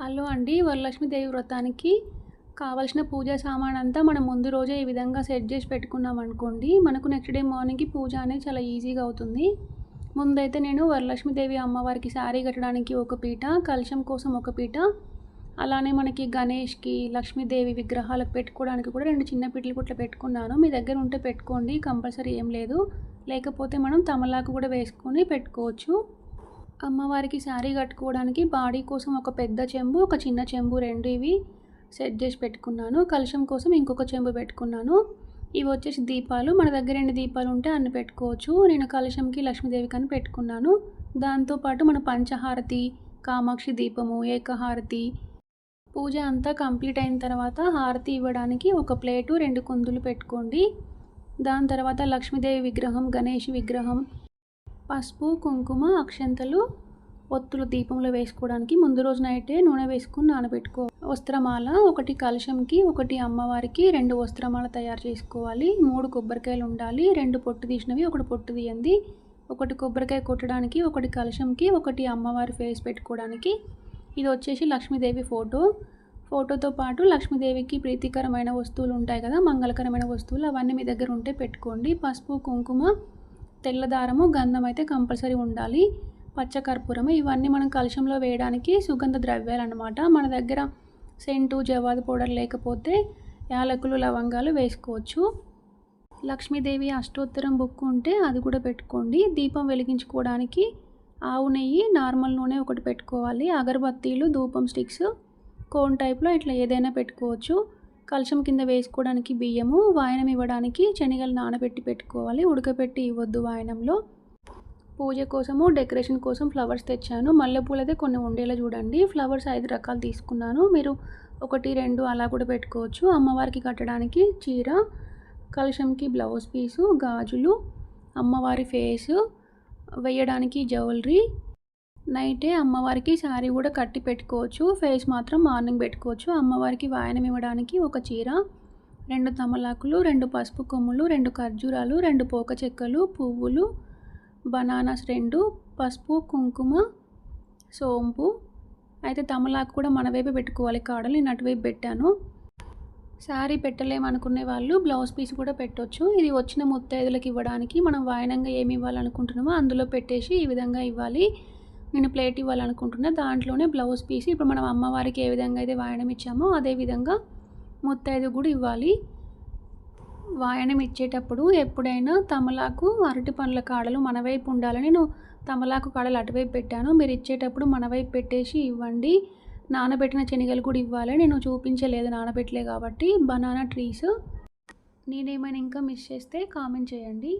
Hello అండి వరలక్ష్మీదేవి వ్రతానికి కావలసిన పూజా సామాన్ అంతా మనం ముందు రోజే ఈ విధంగా సెట్ చేసి పెట్టుకున్నాం అనుకోండి మనకు నెక్స్ట్ డే మార్నింగ్కి పూజ అనేది చాలా ఈజీగా అవుతుంది. ముందైతే నేను వరలక్ష్మీదేవి అమ్మవారికి శారీ కట్టడానికి ఒక పీట కలశం కోసం ఒక పీట అలానే మనకి గణేష్కి లక్ష్మీదేవి విగ్రహాలకు పెట్టుకోవడానికి కూడా రెండు చిన్న పీటలు కూడా పెట్టుకున్నాను. మీ దగ్గర ఉంటే పెట్టుకోండి కంపల్సరీ ఏం లేదు. లేకపోతే మనం తమలాకు కూడా వేసుకొని పెట్టుకోవచ్చు. అమ్మవారికి శారీ కట్టుకోవడానికి బాడీ కోసం ఒక పెద్ద చెంబు ఒక చిన్న చెంబు రెండు ఇవి సెట్ చేసి పెట్టుకున్నాను. కలశం కోసం ఇంకొక చెంబు పెట్టుకున్నాను. ఇవి వచ్చేసి దీపాలు. మన దగ్గర రెండు దీపాలు ఉంటే అన్ని పెట్టుకోవచ్చు. నేను కలశంకి లక్ష్మీదేవికి అని పెట్టుకున్నాను. దాంతోపాటు మన పంచహారతి కామాక్షి దీపము ఏకహారతి పూజ అంతా కంప్లీట్ అయిన తర్వాత హారతి ఇవ్వడానికి ఒక ప్లేటు రెండు కుందులు పెట్టుకోండి. దాని తర్వాత లక్ష్మీదేవి విగ్రహం గణేష్ విగ్రహం పసుపు కుంకుమ అక్షంతలు ఒత్తులు దీపంలో వేసుకోవడానికి ముందు రోజు నైటే నూనె వేసుకుని నానబెట్టుకో. వస్త్రమాల ఒకటి కలశంకి ఒకటి అమ్మవారికి రెండు వస్త్రమాల తయారు చేసుకోవాలి. మూడు కొబ్బరికాయలు ఉండాలి. రెండు పొట్టు తీసినవి ఒకటి పొట్టు తీయండి. ఒకటి కొబ్బరికాయ కొట్టడానికి ఒకటి కలశంకి ఒకటి అమ్మవారి ఫేస్ పెట్టుకోవడానికి. ఇది వచ్చేసి లక్ష్మీదేవి ఫోటో. ఫోటోతో పాటు లక్ష్మీదేవికి ప్రీతికరమైన వస్తువులు ఉంటాయి కదా మంగళకరమైన వస్తువులు అవన్నీ మీ దగ్గర ఉంటే పెట్టుకోండి. పసుపు కుంకుమ తెల్లదారము గంధం అయితే కంపల్సరీ ఉండాలి. పచ్చకర్పూరము ఇవన్నీ మనం కలుషంలో వేయడానికి సుగంధ ద్రవ్యాలు అనమాట మన దగ్గర సెంటు జవాదు పౌడర్ లేకపోతే యాలకులు లవంగాలు వేసుకోవచ్చు. లక్ష్మీదేవి అష్టోత్తరం బుక్ ఉంటే అది కూడా పెట్టుకోండి. దీపం వెలిగించుకోవడానికి ఆవు నెయ్యి నార్మల్ నూనె ఒకటి పెట్టుకోవాలి. అగరబత్తీలు ధూపం స్టిక్స్ కోన్ టైప్లో ఇట్లా ఏదైనా పెట్టుకోవచ్చు. కలశం కింద వేసుకోవడానికి బియ్యము వాయనం ఇవ్వడానికి శనగలు నానబెట్టి పెట్టుకోవాలి. ఉడకపెట్టి ఇవ్వద్దు వాయనంలో. పూజ కోసము డెకరేషన్ కోసం ఫ్లవర్స్ తెచ్చాను. మల్లెపూలైతే కొన్ని ఉండేలా చూడండి. ఫ్లవర్స్ ఐదు రకాలు తీసుకున్నాను. మీరు ఒకటి రెండు అలా కూడా పెట్టుకోవచ్చు. అమ్మవారికి కట్టడానికి చీర కలశంకి బ్లౌజ్ పీసు గాజులు అమ్మవారి ఫేసు వేయడానికి జ్యువెలరీ నైటే అమ్మవారికి శారీ కూడా కట్టి పెట్టుకోవచ్చు. ఫేస్ మాత్రం మార్నింగ్ పెట్టుకోవచ్చు. అమ్మవారికి వాయనం ఇవ్వడానికి ఒక చీర రెండు తమలాకులు రెండు పసుపు కొమ్ములు రెండు ఖర్జూరాలు రెండు పోక చెక్కలు పువ్వులు బనానాస్ రెండు పసుపు కుంకుమ సోంపు. అయితే తమలాకు కూడా మన వైపు పెట్టుకోవాలి కాడలు. నేను అటువైపు పెట్టాను. శారీ పెట్టలేమనుకునే వాళ్ళు బ్లౌజ్ పీస్ కూడా పెట్టవచ్చు ఇది వచ్చిన ముత్తైదులకు ఇవ్వడానికి మనం వాయనంగా ఏమి ఇవ్వాలనుకుంటున్నామో అందులో పెట్టేసి ఈ విధంగా ఇవ్వాలి. నేను ప్లేట్ ఇవ్వాలనుకుంటున్నా. దాంట్లోనే బ్లౌజ్ పీస్. ఇప్పుడు మనం అమ్మవారికి ఏ విధంగా అయితే వాయనం ఇచ్చామో అదే విధంగా ముత్తైదు కూడా ఇవ్వాలి. వాయనం ఇచ్చేటప్పుడు ఎప్పుడైనా తమలాకు అరటి పండ్ల కాడలు మన వైపు ఉండాలని నేను తమలాకు కాడలు అటువైపు పెట్టాను. మీరు ఇచ్చేటప్పుడు మన వైపు పెట్టేసి ఇవ్వండి. నానబెట్టిన శనగలు కూడా ఇవ్వాలి. నేను చూపించలేదు నానబెట్టలే కాబట్టి. Banana trees. నేనేమైనా ఇంకా మిస్ చేస్తే కామెంట్ చేయండి.